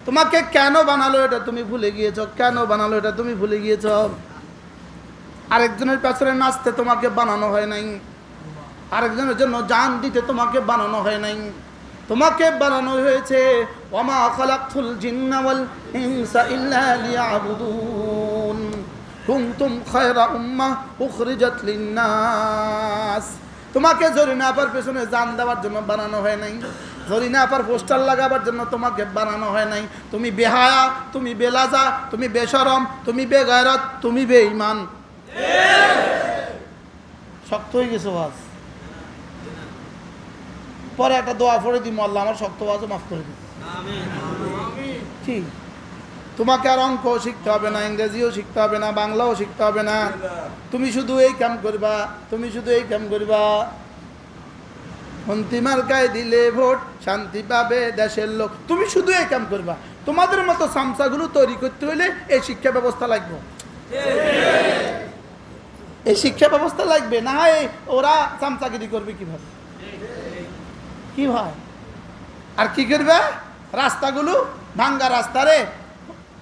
তোমাকে কেন বানালো এটা তুমি ভুলে গিয়েছো? কেন বানালো এটা তুমি ভুলে গিয়েছো? আরেকজনের পেছনে নাচতে তোমাকে বানানো হয় নাই। আরেকজনের জন্য জান দিতে তোমাকে বানানো হয় নাই। তোমাকে বানানো হয়েছে তোমাকে জরিনা আপার পেছনে জান দেওয়ার জন্য বানানো হয় নাই। জরিনা আপার পোস্টার লাগাবার জন্য তোমাকে বানানো হয় নাই। তুমি বেহায়া, তুমি বেলাজা, তুমি বেশরম তুমি বেগায়রত, তুমি বেঈমান। শক্ত হয়ে গেছো বাস। পরে একটা দোয়া পড়ে দিই আল্লাহ আমার শক্ত বাজও মাফ করে দিই। কি? তোমাকে আর অঙ্ক শিখতে হবে না, ইংরেজিও শিখতে হবে না, বাংলাও শিখতে হবে না। তুমি শুধু এই কাম করবা, তুমি শুধু এই কাম করবা। অন্তিমার গায়ে দিলে ভোট, শান্তি পাবে দেশের লোক। তুমি শুধু এই কাম করবা। তোমাদের মতো সামসাগুলো তৈরি করতে হলে এই শিক্ষা ব্যবস্থা লাগবে। এই শিক্ষা ব্যবস্থা লাগবে। না হয় ওরা চামচাগিরি করবে কীভাবে? কি ভাই? আর কি করবে? রাস্তাগুলো ভাঙ্গা রাস্তারে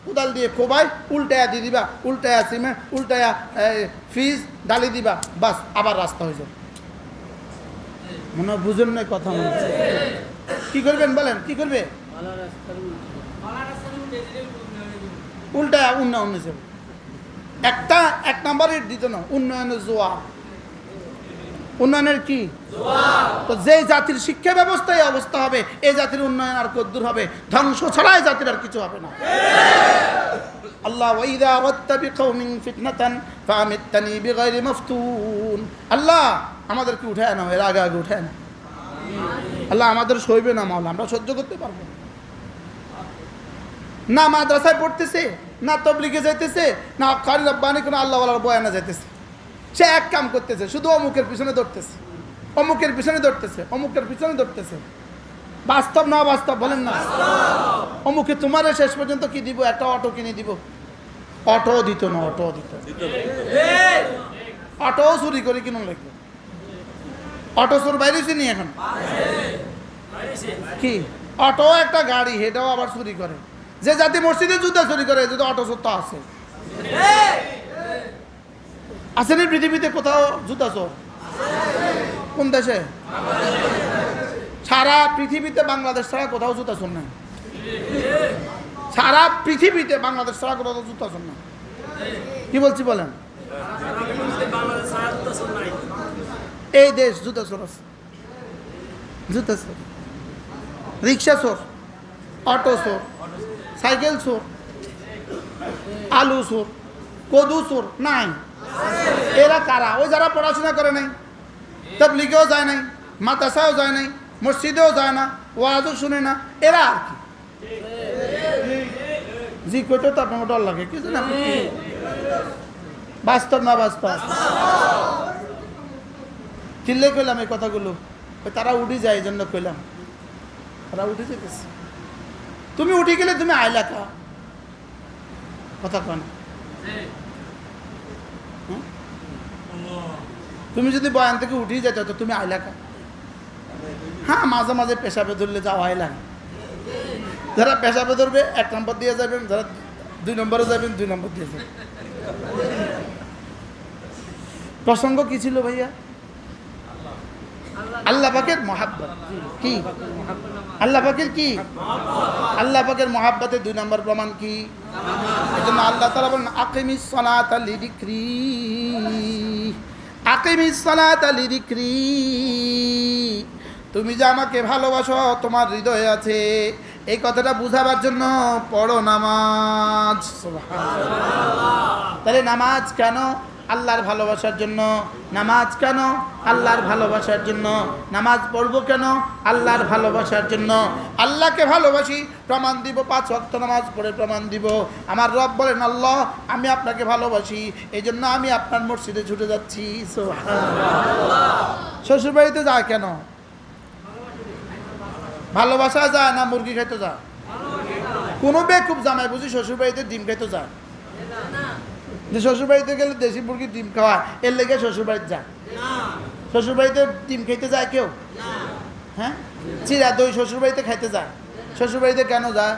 কোদাল দিয়ে কোবাই, উল্টায়া দিয়ে দিবা। উল্টায়া সিমেন্ট উল্টায়া ফ্রিজ, ডালি দিবা। বাস, আবার রাস্তা হয়ে যাবে। মনে হয় বুঝেন নাই কথা হচ্ছে। কি করবেন বলেন, কি করবে? উল্টা উন্নয়ন হিসেবে একটা, এক নম্বরের দিত না, উন্নয়নের জোয়া উন্নয়নের কি? তো যে জাতির শিক্ষা ব্যবস্থায় অবস্থা হবে। এই জাতির উন্নয়ন আর কদ্দূর হবে। ধ্বংস ছাড়া জাতির আর কিছু হবে না। আল্লাহ আল্লাহ আমাদেরকে উঠায় না এর আগে আগে উঠায় না আল্লাহ আমাদের সইবে না মাওলা আমরা সহ্য করতে পারব না। মাদ্রাসায় পড়তেছে না তবলিগে যাইতেছে না কারি রব্বানি কোনো আল্লাহওয়ালার বয়ানা যাইতেছে। সে এক কাম করতেছে শুধু অমুকের পিছনে দৌড়তেছে। অমুকের পিছনে দৌড়তেছে অমুকের পিছনে দৌড়তেছে। বাস্তব না বাস্তব বলেন না। অমুকে তোমার শেষ পর্যন্ত কি দিব? একটা অটো কিনে দিব। অটো দিত না অটো দিত। অটো চুরি করে কিনুন লাগবে। অটো চোর বাইরেছি নি এখন? কি? অটো একটা গাড়ি হেটাও আবার চুরি করে। যে জাতি মসজিদে জুতা চুরি করে যদি অটো চোর তো আছে। আছে না পৃথিবীতে কোথাও জুতা চোর? কোন দেশে? সারা পৃথিবীতে বাংলাদেশ ছাড়া কোথাও জুতা চোর নাই। সারা পৃথিবীতে বাংলাদেশ ছাড়া কোথাও জুতা চোর নাই। কি বলছি বলেন? এই দেশ, জুতা চোর আছে জুতা চোর রিক্সা চোর অটো চোর সাইকেল চোর আলু চোর কদু চোর নাই। এরা কারা? ওই যারা পড়াশোনা করে নাই। তবলিগেও যায় নাই। মাদ্রাসাও যায় নাই। মসজিদেও যায় না। ওয়াজও শুনে না। এরা আর কি? জি কইতে তো আপনার ডর লাগে। কিছু না বাস্তব না বাস্তব? চিল্লে কইলাম এই কথাগুলো। তারা উঠে যায় এই জন্য কইলাম। তারা উঠে যেতেছে তুমি উঠে গেলে তুমি আইলা কা? কথা কন। তুমি যদি বয়ান থেকে উঠেই যেত তো তুমি আইলা কা? হ্যাঁ মাঝে মাঝে পেশাবে ধরলে যাওয়া আইলা। যারা পেশাবে ধরবে, এক নম্বর দিয়ে যাবেন যারা দুই নম্বরে যাবেন দুই নম্বর দিয়ে যাবেন প্রসঙ্গ কি ছিল ভাইয়া? আল্লাহ পাকের মহাব্বত। কি? আল্লাহ পাকের কি? আল্লাহ মহাব্বতের দুই নম্বর প্রমাণ কি? আল্লাহ তাআলা বলেন তুমি যে আমাকে ভালোবাসো, তোমার হৃদয়ে আছে, এই কথাটা বুঝাবার জন্য পড়ো নামাজ। তাহলে নামাজ কেন? আল্লাহর ভালোবাসার জন্য নামাজ কেন? আল্লাহর ভালোবাসার জন্য নামাজ পড়ব কেন? আল্লাহর ভালোবাসার জন্য আল্লাহকে ভালোবাসি, প্রমাণ দিব, পাঁচ ওয়াক্ত নামাজ পড়ে প্রমাণ দিব। আমার রব বলেন, আল্লাহ, আমি আপনাকে ভালোবাসি এই জন্য আমি আপনার মসজিদে ছুটে যাচ্ছি। শ্বশুর বাড়িতে যায় কেন? ভালোবাসা যায় না মুরগি খাইতে যায়? কোনো বেকুব জামাই বুঝি শ্বশুরবাড়িতে ডিম খাইতে যায়? যে শ্বশুরবাড়িতে গেলে দেশি মুরগির ডিম খাওয়া এর লেগে শ্বশুরবাড়িতে যায় শ্বশুর বাড়িতে ডিম খাইতে যায় কেউ? হ্যাঁ? চিরা দই শ্বশুরবাড়িতে খাইতে যায়। শ্বশুর বাড়িতে কেন যায়?